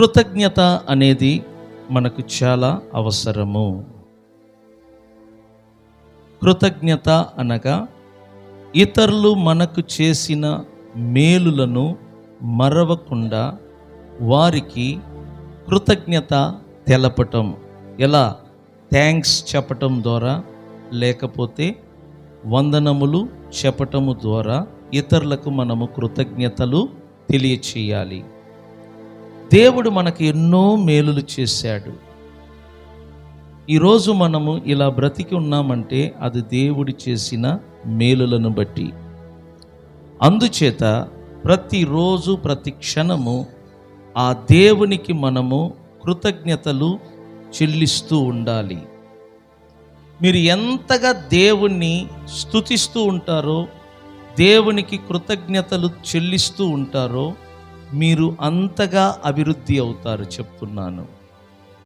కృతజ్ఞత అనేది మనకు చాలా అవసరము. కృతజ్ఞత అనగా ఇతరులు మనకు చేసిన మేలులను మరవకుండా వారికి కృతజ్ఞత తెలపటం. ఎలా? థ్యాంక్స్ చెప్పటం ద్వారా లేకపోతే వందనములు చెప్పటము ద్వారా ఇతరులకు మనము కృతజ్ఞతలు తెలియచేయాలి. దేవుడు మనకు ఎన్నో మేలులు చేశాడు. ఈరోజు మనము ఇలా బ్రతికి ఉన్నామంటే అది దేవుడి చేసిన మేలులను బట్టి. అందుచేత ప్రతిరోజు ప్రతి క్షణము ఆ దేవునికి మనము కృతజ్ఞతలు చెల్లిస్తూ ఉండాలి. మీరు ఎంతగా దేవుణ్ణి స్తుతిస్తూ ఉంటారో దేవునికి కృతజ్ఞతలు చెల్లిస్తూ ఉంటారో మీరు అంతగా అభివృద్ధి అవుతారు చెప్తున్నాను.